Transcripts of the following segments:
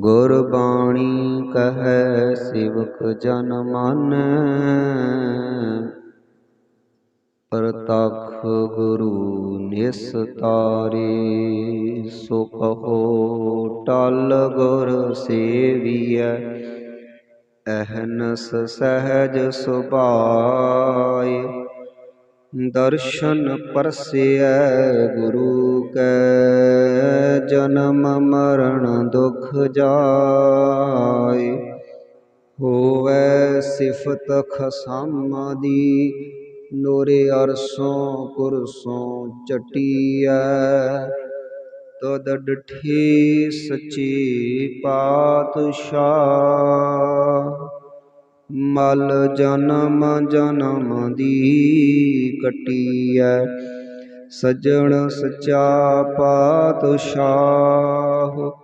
ਗੁਰ ਬਾਣੀ ਕਹੈ ਸੇਵਕ ਜਨ ਮਾਨੈ। ਪ੍ਰਤਖ ਗੁਰੂ ਨਿਸਤਾਰੇ, ਸੋ ਕਹੋ ਟਲ ਗੁਰ ਸੇਵੀਐ। ਅਹਨਸ ਸਹਿਜ ਸੁਭਾਏ, ਦਰਸ਼ਨ ਪਰਸਿਐ ਗੁਰੂ ਕੈ। ਜਨਮ ਮਰਨ ਦੁਖ ਜਾਏ। ਹੋਵੈ ਸਿਫਤ ਖਸਮ ਦੀ, ਨੂਰੇ ਅਰਸੋਂ ਕੁਰਸੋਂ ਚਟੀਐ। ਤਦ ਡਠੀ ਸੱਚੀ ਪਾਤਸ਼ਾਹ। ਮਲ ਜਨਮ ਜਨਮ ਦੀ ਕਟੀਐ, ਸਜਣ ਸਚਾ ਪਾਤਸ਼ਾਹ।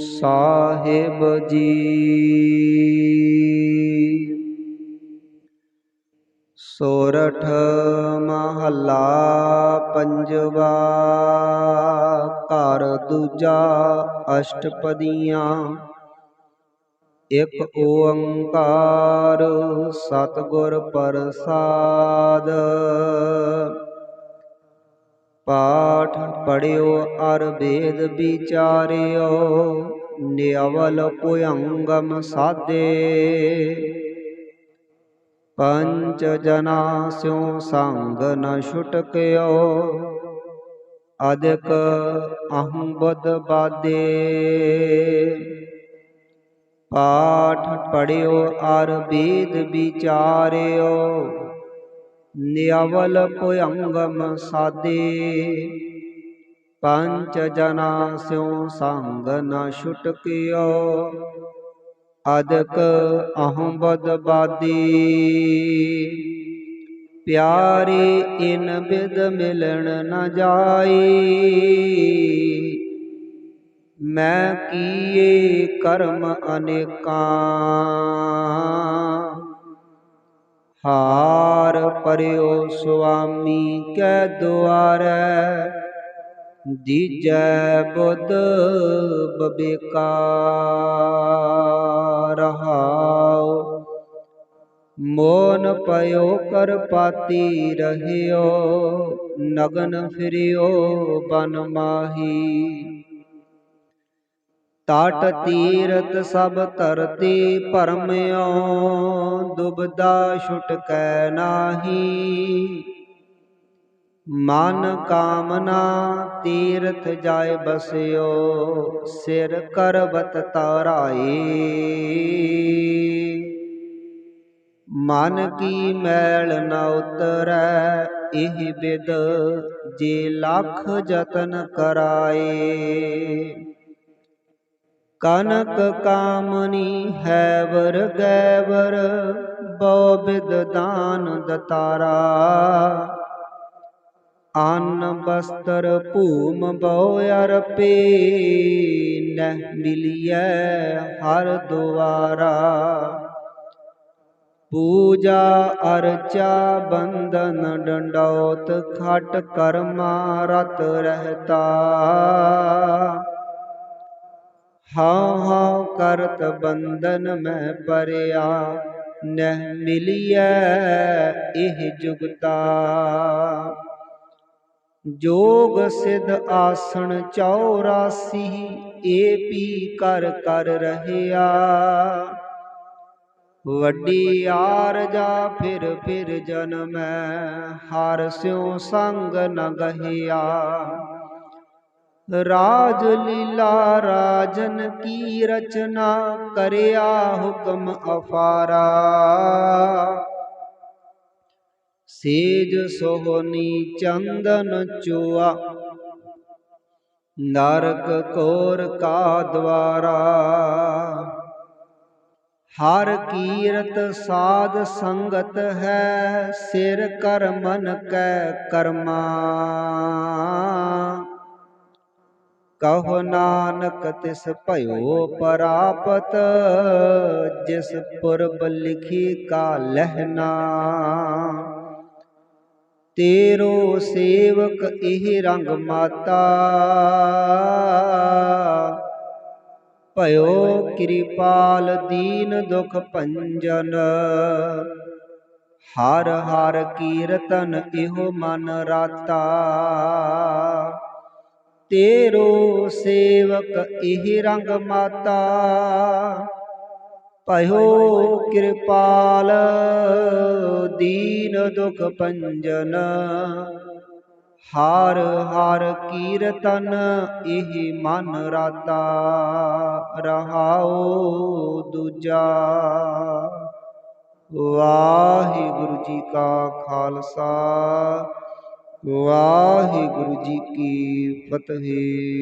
ਸਾਹਿਬ ਜੀ। ਸੋਰਠ ਮਹੱਲਾ ਪੰਜਵਾ ਘਰ ਦੂਜਾ ਅਸ਼ਟਪਦੀਆਂ। ਇਕ ਓੰਕਾਰ ਸਤਿਗੁਰ ਪ੍ਰਸਾਦ। ਪਾਠ ਪੜਿਓ, ਅਰ ਵੇਦ ਵਿਚਾਰਿਓ ਨਿਅਵਲ ਪੁਯੰਗਮ ਸਾਦੇ ਪੰਚ ਜਨਾ ਸਿਉ ਸੰਗ ਨ ਛੁਟਕਿਓ ਅਦਿਕ ਅਹੰ ਬਦ। ਬਾਦੇ ਪਾਠ ਪੜਿਓ, ਅਰ ਵੇਦ ਵਿਚਾਰਿਓ ਨਿਅਵਲ ਪੁਯੰਗਮ ਸਾਦੇ ਪੰਚ ਜਨਾ ਸਿਉ ਸੰਗ ਨ ਛੁਟਕਿਓ ਅਦਕ ਅਹੰ ਬਦ ਬਾਦੀ। ਪਿਆਰੇ ਇਨ ਬਿਦ ਮਿਲਣ ਨ ਜਾਈ। ਮੈਂ ਕੀਏ ਕਰਮ ਅਨੇਕਾਂ। ਹਾਰ ਪਰਿਓ ਸੁਆਮੀ ਕੈ ਦੁਆਰੈ। ਦੀਜੈ ਬੁੱਧ ਬਬੇਕਾ ਰਹਾਉ ਮੋਨ ਪਇਓ ਕਰ ਪਾਤੀ ਰਹਿਓ, ਨਗਨ ਫਿਰਿਓ ਬਨ ਮਾਹੀ। ਟਾਟ ਤੀਰਤ ਸਭ ਧਰਤੀ ਭਰਮਿਓ ਦੁਬਦਾ ਛੁਟਕੈ ਨਾਹੀ। ਮਨ ਕਾਮਨਾ ਤੀਰਥ ਜਾਏ ਬਸਿਓ, ਸਿਰ ਕਰਵਤ ਤਾਰਾਈ ਮਨ ਕੀ ਮੈਲ ਨ ਉਤਰੈ, ਇਹ ਬਿਦ ਜੇ ਲੱਖ ਯਤਨ ਕਰਾਏ। ਕਨਕ ਕਾਮਨੀ ਹੈ ਵਰ ਗੈਵਰ ਬਉ ਬਿਦ ਦਾਨ ਦਤਾਰਾ। ਆਨ ਬਸਤਰ ਭੂਮ ਬਉ ਅਰਪੇ ਨਹਿ ਮਿਲਿਐ ਹਰ ਦੁਆਰਾ। ਪੂਜਾ ਅਰਚਾ ਬੰਧਨ ਡੰਡੌਤ, ਖਟ ਕਰਮਾ ਰਤ ਰਹਤਾ। ਹਉ ਹਉ ਕਰਤ ਬੰਦਨ ਮੈਂ ਪਰਿਆ ਨਹਿ ਮਿਲਿਐ ਇਹ ਜੁਗਤਾ। ਜੋਗ ਸਿਧ ਆਸਣ 84 ਏ ਪੀ ਕਰ ਕਰ ਰਹਿਆ। ਵੱਡੀ ਆਰਜਾ ਫਿਰ ਫਿਰ ਜਨਮੈ ਹਰ ਸਿਉ ਸੰਗ ਨ ਗਹਿਆ। ਰਾਜ ਲੀਲਾ ਰਾਜਨ ਕੀ ਰਚਨਾ, ਕਰਿਆ ਹੁਕਮ ਅਫਾਰਾ। ਸੇਜ ਸੋਹਨੀ ਚੰਦਨ ਚੁਆ। ਨਰਕ ਕੋਰ ਕਾ ਦਵਾਰਾ। ਹਰ ਕੀਰਤ ਸਾਧ ਸੰਗਤ ਹੈ, ਸਿਰ ਕਰ ਮਨ ਕੈ ਕਰਮਾ। ਕਹੋ ਨਾਨਕ ਤਿਸ ਭਇਓ ਪਰਾਪਤ, ਜਿਸ ਪੁਰਬ ਲਿਖੀ ਕਾ ਲਹਿਨਾ ਤੇਰੋ ਸੇਵਕ ਇਹ ਰੰਗ ਮਾਤਾ। ਭਇਓ ਕਿਰਪਾਲ ਦੀਨ ਦੁਖ ਭੰਜਨ। ਹਰ ਹਰ ਕੀਰਤਨ ਇਹੋ ਮਨ ਰਾਤਾ। ਤੇਰੋ ਸੇਵਕ ਇਹ ਰੰਗ ਮਾਤਾ। ਭਇਓ ਕਿਰਪਾਲ। ਦੀਨ ਦੁਖ ਭੰਜਨ। ਹਰ ਹਰ ਕੀਰਤਨ ਇਹ ਮਨ ਰਾਤਾ ਰਹਾਉ ਦੂਜਾ। ਵਾਹਿਗੁਰੂ ਜੀ ਕਾ ਖਾਲਸਾ ਵਾਹਿਗੁਰੂ ਜੀ ਕੀ ਫਤਿਹ।